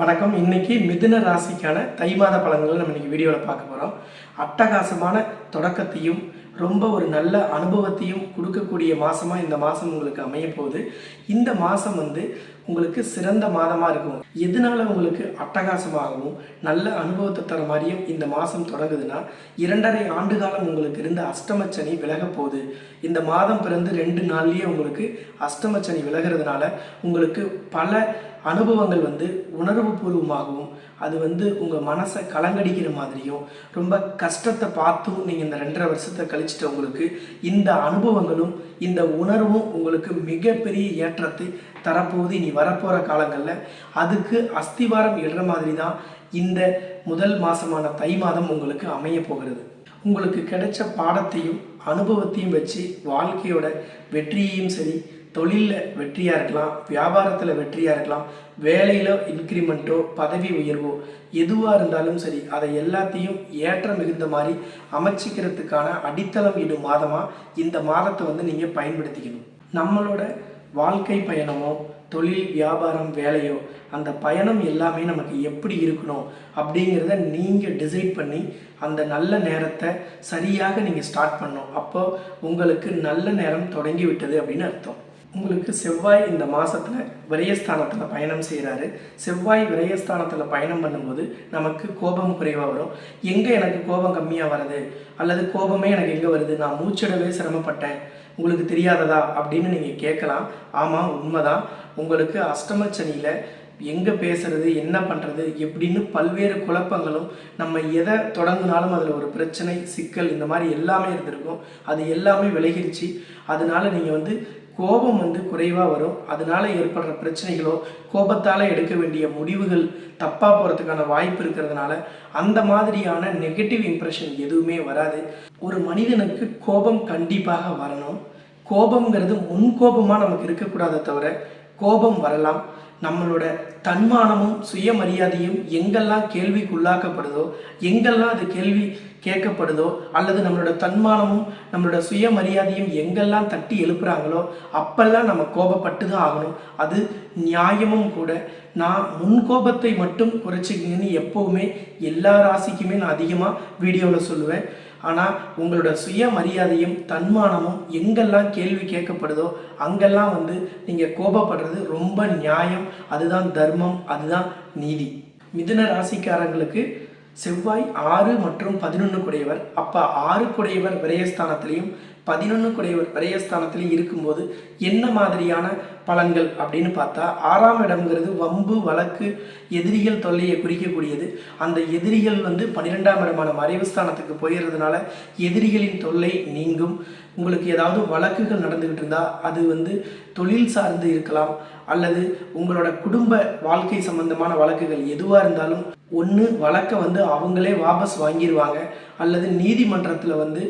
வணக்கம். இன்னைக்கு மிதுன ராசிக்கான தை மாத பலன்களை நம்ம இன்னைக்கு வீடியோவில் பார்க்க போகிறோம் அட்டகாசமான தொடக்கத்தையும் ரொம்ப ஒரு நல்ல அனுபவத்தையும் கொடுக்கக்கூடிய மாதமாக இந்த மாதம் உங்களுக்கு அமைய போகுது. இந்த மாதம் வந்து உங்களுக்கு சிறந்த மாதமாக இருக்கும். எதனால உங்களுக்கு அட்டகாசமாகவும் நல்ல அனுபவத்தை தர மாதிரியும் இந்த மாதம் தொடங்குதுன்னா இரண்டரை ஆண்டு காலம் உங்களுக்கு இருந்த அஷ்டமச்சனி விலக போகுது. இந்த மாதம் பிறந்து ரெண்டு நாள்லேயே உங்களுக்கு அஷ்டமச்சனி விலகிறதுனால உங்களுக்கு பல அனுபவங்கள் வந்து உணர்வு பூர்வமாகவும் அது வந்து உங்கள் மனசை கலங்கடிக்கிற மாதிரியும் ரொம்ப கஷ்டத்தை பார்த்தும் நீங்கள் இந்த ரெண்டரை வருஷத்தை கழிச்சிட்ட உங்களுக்கு இந்த அனுபவங்களும் இந்த உணர்வும் உங்களுக்கு மிகப்பெரிய ஏற்றத்தை தரப்போகுது இனி வரப்போகிற காலங்களில். அதுக்கு அஸ்திவாரம் இடுற மாதிரி தான் இந்த முதல் மாதமான தை மாதம் உங்களுக்கு அமைய போகிறது. உங்களுக்கு கிடைச்ச பாடத்தையும் அனுபவத்தையும் வச்சு வாழ்க்கையோட வெற்றியையும் சரி தொழிலில் வெற்றியாக இருக்கலாம் வியாபாரத்தில் வெற்றியாக இருக்கலாம் வேலையில் இன்க்ரிமெண்ட்டோ பதவி உயர்வோ எதுவாக இருந்தாலும் சரி அதை எல்லாத்தையும் ஏற்ற மிகுந்த மாதிரி அமைச்சிக்கிறதுக்கான அடித்தளம் இடும் மாதமாக இந்த மாதத்தை வந்து நீங்கள் பயன்படுத்திக்கணும். நம்மளோட வாழ்க்கை பயணமோ தொழில் வியாபாரம் வேலையோ அந்த பயணம் எல்லாமே நமக்கு எப்படி இருக்கணும் அப்படிங்கிறத நீங்கள் டிசைட் பண்ணி அந்த நல்ல நேரத்தை சரியாக நீங்கள் ஸ்டார்ட் பண்ணணும். அப்போது உங்களுக்கு நல்ல நேரம் தொடங்கி விட்டது அப்படின்னு அர்த்தம். உங்களுக்கு செவ்வாய் இந்த மாதத்தில் விரயஸ்தானத்தில் பயணம் செய்கிறாரு செவ்வாய் விரயஸ்தானத்தில் பயணம் பண்ணும்போது நமக்கு கோபம் குறைவாக வரும். எங்கே எனக்கு கோபம் கம்மியாக வருது? அல்லது கோபமே எனக்கு எங்கே வருது? நான் மூச்சிடவே சிரமப்பட்டேன். உங்களுக்கு தெரியாததா? அப்படின்னு நீங்கள் கேட்கலாம். ஆமாம் உண்மைதான். உங்களுக்கு அஷ்டமச்சனியில் எங்கே பேசுறது என்ன பண்ணுறது எப்படின்னு பல்வேறு குழப்பங்களும் நம்ம எதை தொடங்கினாலும் அதில் ஒரு பிரச்சனை சிக்கல் இந்த மாதிரி எல்லாமே இருந்திருக்கும். அது எல்லாமே விலகிருச்சு. அதனால நீங்கள் வந்து கோபம் வந்து குறைவாக வரும். அதனால ஏற்படுற பிரச்சனைகளோ கோபத்தால் எடுக்க வேண்டிய முடிவுகள் தப்பாக போகிறதுக்கான வாய்ப்பு இருக்கிறதுனால அந்த மாதிரியான நெகட்டிவ் இம்ப்ரெஷன் எதுவுமே வராது. ஒரு மனிதனுக்கு கோபம் கண்டிப்பாக வரணும். கோபம்ங்கிறது முன்கோபமாக நமக்கு இருக்கக்கூடாதே தவிர கோபம் வரலாம். நம்மளோட தன்மானமும் சுயமரியாதையும் எங்கெல்லாம் கேள்விக்குள்ளாக்கப்படுதோ எங்கெல்லாம் அது கேள்வி கேட்கப்படுதோ அல்லது நம்மளோட தன்மானமும் நம்மளோட சுயமரியாதையும் எங்கெல்லாம் தட்டி எழுப்புறாங்களோ அப்பெல்லாம் நம்ம கோபப்பட்டு தான் ஆகணும். அது நியாயமும் கூட. நான் முன்கோபத்தை மட்டும் குறைச்சிக்கிங்கன்னு எப்போவுமே எல்லா ராசிக்குமே நான் அதிகமாக வீடியோவில் சொல்லுவேன். ஆனால் உங்களோட சுயமரியாதையும் தன்மானமும் எங்கெல்லாம் கேள்வி கேட்கப்படுதோ அங்கெல்லாம் வந்து நீங்கள் கோபப்படுறது ரொம்ப நியாயம். அதுதான் தர்மம் அதுதான் நீதி. மிதுன ராசிக்காரங்களுக்கு செவ்வாய் ஆறு மற்றும் பதினொன்று குடையவர் அப்போ ஆறு குடையவர் விரயஸ்தானத்திலையும் பதினொன்று குடையவர் விரயஸ்தானத்திலையும் இருக்கும்போது என்ன மாதிரியான பலன்கள் அப்படின்னு பார்த்தா ஆறாம் இடம்ங்கிறது வம்பு வழக்கு எதிரிகள் தொல்லையை குறிக்கக்கூடியது. அந்த எதிரிகள் வந்து பன்னிரெண்டாம் இடமான மறைவு ஸ்தானத்துக்கு போயிடுறதுனால எதிரிகளின் தொல்லை நீங்கும். உங்களுக்கு ஏதாவது வழக்குகள் நடந்துக்கிட்டு இருந்தால் அது வந்து தொழில் சார்ந்து இருக்கலாம் அல்லது உங்களோட குடும்ப வாழ்க்கை சம்பந்தமான வழக்குகள் எதுவாக இருந்தாலும் ஒன்று வழக்கை வந்து அவங்களே வாபஸ் வாங்கிடுவாங்க அல்லது நீதிமன்றத்தில் வந்து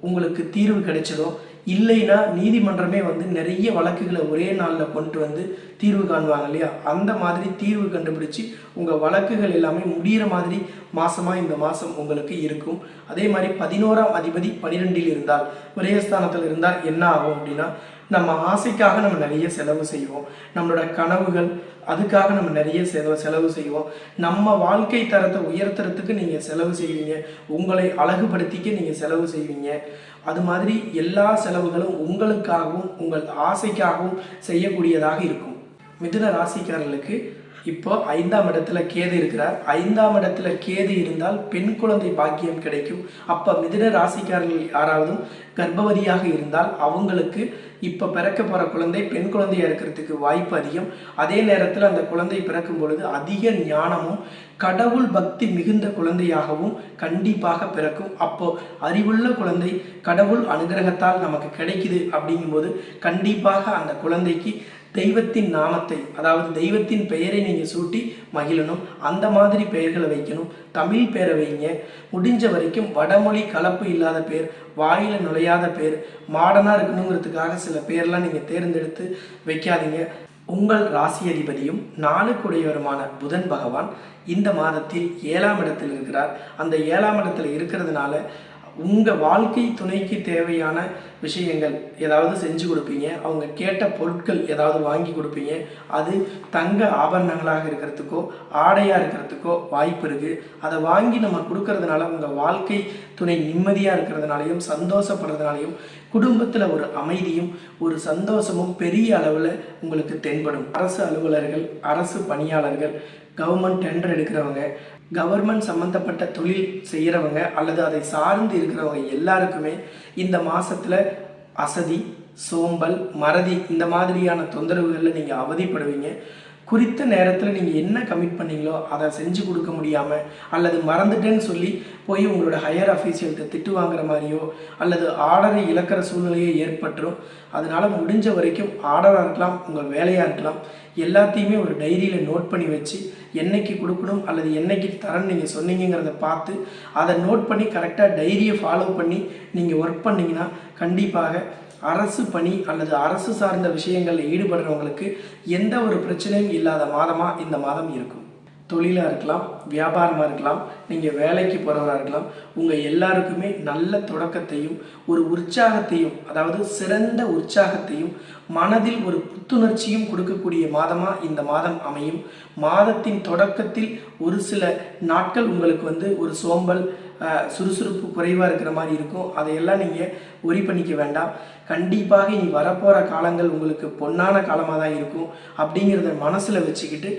உங்களுக்கு தீர்வு கிடைச்சதோ இல்லைன்னா நீதிமன்றமே வந்து நிறைய வழக்குகளை ஒரே நாளில் கொண்டு வந்து தீர்வு காணுவாங்க இல்லையா? அந்த மாதிரி தீர்வு கண்டுபிடிச்சி உங்கள் வழக்குகள் எல்லாமே முடிகிற மாதிரி மாதமாக இந்த மாதம் உங்களுக்கு இருக்கும். அதே மாதிரி பதினோராம் அதிபதி பனிரெண்டில் இருந்தால் விரயஸ்தானத்தில் இருந்தால் என்ன ஆகும் அப்படின்னா நம்ம ஆசைக்காக நம்ம நிறைய செலவு செய்வோம். நம்மளோட கனவுகள் அதுக்காக நம்ம நிறைய செலவு செலவு செய்வோம். நம்ம வாழ்க்கை தரத்தை உயர்த்துறதுக்கு நீங்கள் செலவு செய்வீங்க. உங்களை அழகுபடுத்திக்க நீங்கள் செலவு செய்வீங்க. அது மாதிரி எல்லா செலவுகளும் உங்களுக்காகவும் உங்கள் ஆசைக்காகவும் செய்யக்கூடியதாக இருக்கும். மிதுன ராசிக்காரர்களுக்கு இப்போ ஐந்தாம் இடத்துல கேது இருக்கிறார். ஐந்தாம் இடத்துல கேது இருந்தால் பெண் குழந்தை பாக்கியம் கிடைக்கும். அப்போ மிதின ராசிக்காரர்கள் யாராவது கர்ப்பவதியாக இருந்தால் அவங்களுக்கு இப்போ பிறக்க போகிற குழந்தை பெண் குழந்தையாக இருக்கிறதுக்கு வாய்ப்பு அதிகம். அதே நேரத்தில் அந்த குழந்தை பிறக்கும் பொழுது அதிக ஞானமும் கடவுள் பக்தி மிகுந்த குழந்தையாகவும் கண்டிப்பாக பிறக்கும். அப்போ அறிவுள்ள குழந்தை கடவுள் அனுகிரகத்தால் நமக்கு கிடைக்குது அப்படிங்கும்போது கண்டிப்பாக அந்த குழந்தைக்கு தெய்வத்தின் நாமத்தை அதாவது தெய்வத்தின் பெயரை நீங்கள் சூட்டி மகிழணும். அந்த மாதிரி பெயர்களை வைக்கணும். தமிழ் பேரை வைங்க. முடிஞ்ச வரைக்கும் வடமொழி கலப்பு இல்லாத பேர் வாயில் நுழையாத பேர் மாடனாக இருக்கணுங்கிறதுக்காக சில பேர்லாம் நீங்கள் தேர்ந்தெடுத்து வைக்காதீங்க. உங்கள் ராசி அதிபதியும் நாளுக்குடையவருமான புதன் பகவான் இந்த மாதத்தில் ஏழாம் இடத்தில் இருக்கிறார். அந்த ஏழாம் இடத்தில் இருக்கிறதுனால உங்கள் வாழ்க்கை துணைக்கு தேவையான விஷயங்கள் ஏதாவது செஞ்சு கொடுப்பீங்க. அவங்க கேட்ட பொருட்கள் ஏதாவது வாங்கி கொடுப்பீங்க. அது தங்க ஆபரணங்களாக இருக்கிறதுக்கோ ஆடையாக இருக்கிறதுக்கோ வாய்ப்பு இருக்குது அதை வாங்கி நம்ம கொடுக்கறதுனால உங்கள் வாழ்க்கை துணை நிம்மதியாக இருக்கிறதுனாலையும் சந்தோஷப்படுறதுனாலையும் குடும்பத்தில் ஒரு அமைதியும் ஒரு சந்தோஷமும் பெரிய அளவில் உங்களுக்கு தென்படும். அரசு அலுவலர்கள் அரசு பணியாளர்கள் கவர்மெண்ட் டெண்டர் எடுக்கிறவங்க கவர்மெண்ட் சம்மந்தப்பட்ட தொழில் செய்கிறவங்க அல்லது அதை சார்ந்து இருக்கிறவங்க எல்லாருக்குமே இந்த மாதத்தில் அசதி சோம்பல் மறதி இந்த மாதிரியான தொந்தரவுகளில் நீங்கள் அவதிப்படுவீங்க. குறித்த நேரத்தில் நீங்கள் என்ன கமிட் பண்ணீங்களோ அதை செஞ்சு கொடுக்க முடியாமல் அல்லது மறந்துட்டேன்னு சொல்லி போய் உங்களோட ஹையர் அஃபீஷியல்கிட்ட திட்டு வாங்குற மாதிரியோ அல்லது ஆர்டரை இழக்கிற சூழ்நிலையோ ஏற்பட்டுரும் அதனால் முடிஞ்ச வரைக்கும் ஆர்டராக இருக்கலாம் உங்கள் வேலையாக இருக்கலாம் எல்லாத்தையுமே ஒரு டைரியில் நோட் பண்ணி வச்சு என்னைக்கு கொடுக்கணும் அல்லது என்னைக்கு தரேன்னு நீங்கள் சொன்னீங்கிறத பார்த்து அதை நோட் பண்ணி கரெக்டாக டைரியை ஃபாலோ பண்ணி நீங்கள் ஒர்க் பண்ணிங்கன்னா கண்டிப்பாக அரசு பணி அல்லது அரசு சார்ந்த விஷயங்களில் ஈடுபடுறவங்களுக்கு எந்த ஒரு பிரச்சனையும் இல்லாத மாதமாக இந்த மாதம் இருக்கும். தொழிலாக இருக்கலாம் வியாபாரமாக இருக்கலாம் நீங்கள் வேலைக்கு போகிறவராக இருக்கலாம் உங்கள் எல்லாருக்குமே நல்ல தொடக்கத்தையும் ஒரு உற்சாகத்தையும் அதாவது சிறந்த உற்சாகத்தையும் மனதில் ஒரு புத்துணர்ச்சியும் கொடுக்கக்கூடிய மாதமாக இந்த மாதம் அமையும். மாதத்தின் தொடக்கத்தில் ஒரு சில நாட்கள் உங்களுக்கு வந்து ஒரு சோம்பல் சுறுசுறுப்பு குறைவாக இருக்கிற மாதிரி இருக்கும். அதையெல்லாம் நீங்கள் ஒரி பண்ணிக்க வேண்டாம். கண்டிப்பாக இனி வரப்போகிற காலங்கள் உங்களுக்கு பொன்னான காலமாக தான் இருக்கும். அப்படிங்கிறத மனசில் வச்சுக்கிட்டு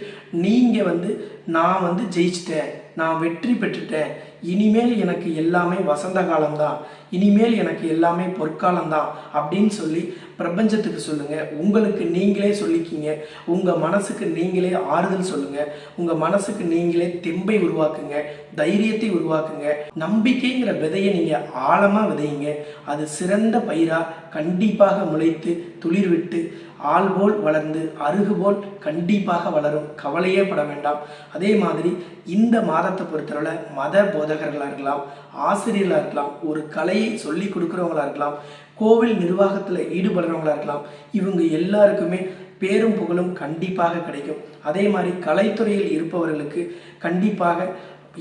நீங்கள் வந்து நான் வந்து ஜெயிச்சிட்டேன். நான் வெற்றி பெற்றுட்டேன். இனிமேல் எனக்கு எல்லாமே வசந்த காலம்தான். இனிமேல் எனக்கு எல்லாமே பொற்காலம்தான் அப்படின்னு சொல்லி பிரபஞ்சத்துக்கு சொல்லுங்கள் உங்களுக்கு நீங்களே சொல்லிக்கிங்க. உங்கள் மனசுக்கு நீங்களே ஆறுதல் சொல்லுங்கள் உங்கள் மனசுக்கு நீங்களே தெம்பை உருவாக்குங்க. தைரியத்தை உருவாக்குங்க. நம்பிக்கைங்கிற விதையை நீங்கள் ஆழமாக விதையுங்க அது சிறந்த பயிரா கண்டிப்பாக முளைத்து துளிர் விட்டு ஆள் போல் வளர்ந்து அருகு போல் கண்டிப்பாக வளரும். கவலையே பட வேண்டாம். அதே மாதிரி இந்த மாதத்தை பொறுத்தளவில் மத போதகர்களாக இருக்கலாம் ஆசிரியர்களாக இருக்கலாம் ஒரு கலையை சொல்லி கொடுக்குறவங்களாக இருக்கலாம் கோவில் நிர்வாகத்தில் ஈடுபடுறவங்களாக இருக்கலாம் இவங்க எல்லாருக்குமே பேரும் புகழும் கண்டிப்பாக கிடைக்கும். அதே மாதிரி கலைத்துறையில் இருப்பவர்களுக்கு கண்டிப்பாக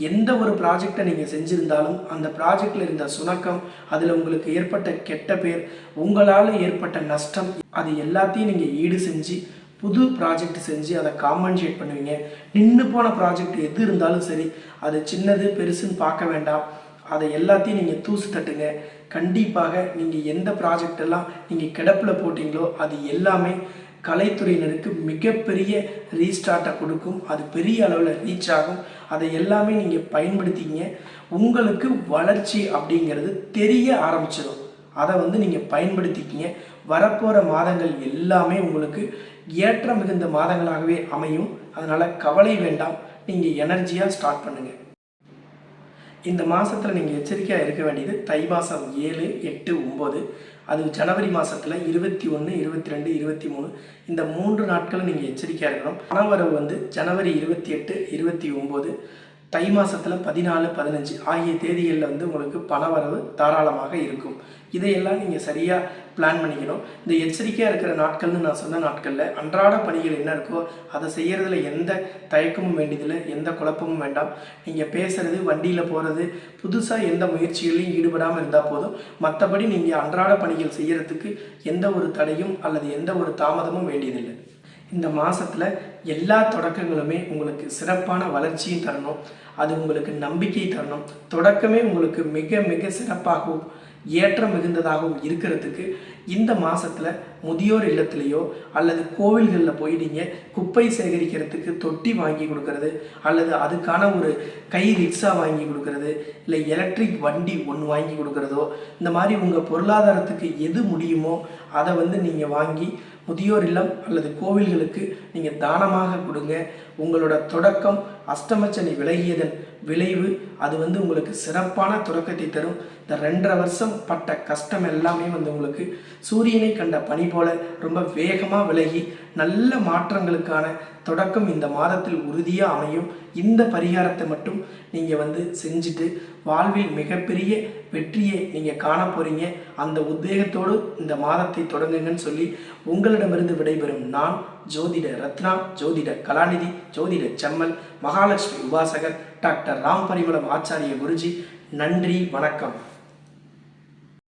எந்த ஒரு ப்ராஜெக்டை நீங்கள் செஞ்சுருந்தாலும் அந்த ப்ராஜெக்டில் இருந்த சுணக்கம் அதில் உங்களுக்கு ஏற்பட்ட கெட்ட பேர் உங்களால் ஏற்பட்ட நஷ்டம் அது எல்லாத்தையும் நீங்கள் ஈடு செஞ்சு புது ப்ராஜெக்ட் செஞ்சு அதை காம்பன்சேட் பண்ணுவீங்க. நின்று போன ப்ராஜெக்ட் எது இருந்தாலும் சரி அது சின்னது பெருசுன்னு பார்க்க வேண்டாம். அதை எல்லாத்தையும் நீங்கள் தூசு தட்டுங்க. கண்டிப்பாக நீங்கள் எந்த ப்ராஜெக்டெல்லாம் நீங்கள் கிடப்பில் போட்டிங்களோ அது எல்லாமே கலைத்துறையினருக்கு மிகப்பெரிய ரீஸ்டார்ட்டை கொடுக்கும். அது பெரிய அளவில் ரீச் ஆகும். அதை எல்லாமே நீங்கள் பயன்படுத்திங்க உங்களுக்கு வளர்ச்சி அப்படிங்கிறது தெரிய ஆரம்பிச்சிடும். அதை வந்து நீங்கள் பயன்படுத்திக்கிங்க. வரப்போகிற மாதங்கள் எல்லாமே உங்களுக்கு ஏற்ற மிகுந்த மாதங்களாகவே அமையும். அதனால் கவலை வேண்டாம். நீங்கள் எனர்ஜியாக ஸ்டார்ட் பண்ணுங்கள் இந்த மாதத்தில் நீங்கள் எச்சரிக்கையாக இருக்க வேண்டியது தை மாதம் ஏழு எட்டு ஒம்பது அது ஜனவரி மாதத்தில் இருபத்தி ஒன்று இருபத்தி ரெண்டு இருபத்தி மூணு. இந்த மூன்று நாட்களும் நீங்கள் எச்சரிக்கையாக இருக்கணும். பணவரவு வந்து ஜனவரி இருபத்தி எட்டு இருபத்தி ஒம்பது. தை மாதத்தில் பதினாலு பதினஞ்சு ஆகிய தேதிகளில் வந்து உங்களுக்கு பணவரவு தாராளமாக இருக்கும். இதையெல்லாம் நீங்கள் சரியாக பிளான் பண்ணிக்கணும். இந்த எச்சரிக்கையாக இருக்கிற நாட்கள்னு நான் சொன்ன நாட்களில் அன்றாட பணிகள் என்ன இருக்கோ அதை செய்கிறதுல எந்த தயக்கமும் வேண்டியதில்லை எந்த குழப்பமும் வேண்டாம். நீங்கள் பேசுகிறது வண்டியில் போகிறது புதுசாக எந்த முயற்சிகளையும் ஈடுபடாமல் இருந்தால் போதும். மற்றபடி நீங்கள் அன்றாட பணிகள் செய்கிறதுக்கு எந்த ஒரு தடையும் அல்லது எந்த ஒரு தாமதமும் வேண்டியதில்லை. இந்த மாதத்தில் எல்லா தொடக்கங்களுமே உங்களுக்கு சிறப்பான வளர்ச்சியும் தரணும். அது உங்களுக்கு நம்பிக்கை தரணும். தொடக்கமே உங்களுக்கு மிக மிக சிறப்பாகவும் ஏற்றம் மிகுந்ததாகவும் இருக்கிறதுக்கு இந்த மாதத்தில் முதியோர் இல்லத்திலேயோ அல்லது கோவில்களில் போய் நீங்கள் குப்பை சேகரிக்கிறதுக்கு தொட்டி வாங்கி கொடுக்கறது அல்லது அதுக்கான ஒரு கை ரிக்ஷா வாங்கி கொடுக்கறது இல்லை எலக்ட்ரிக் வண்டி ஒன்று வாங்கி கொடுக்கறதோ இந்த மாதிரி உங்கள் பொருளாதாரத்துக்கு எது முடியுமோ அதை வந்து நீங்கள் வாங்கி முதியோர் இல்லம் அல்லது கோவில்களுக்கு நீங்கள் தானமாக கொடுங்க. உங்களோட தொடக்கம் அஷ்டமச்சனி விலகியதன் விளைவு அது வந்து உங்களுக்கு சிறப்பான தொடக்கத்தை தரும். இந்த ரெண்டரை வருஷம் பட்ட கஷ்டம் எல்லாமே வந்து உங்களுக்கு சூரியனை கண்ட பனி போல ரொம்ப வேகமாக விலகி நல்ல மாற்றங்களுக்கான தொடக்கம் இந்த மாதத்தில் உறுதியாக அமையும். இந்த பரிகாரத்தை மட்டும் நீங்கள் வந்து செஞ்சுட்டு வாழ்வில் மிகப்பெரிய வெற்றியை நீங்கள் காண போகிறீங்க அந்த உத்வேகத்தோடு இந்த மாதத்தை தொடங்குங்கன்னு சொல்லி உங்களிடமிருந்து விடைபெறும் நான் ஜோதிட ரத்னா ஜோதிட கலாநிதி ஜோதிட செம்மல் மகாலட்சுமி உபாசகர் டாக்டர் ராம் பரிமளம் ஆச்சாரிய குருஜி. நன்றி வணக்கம்.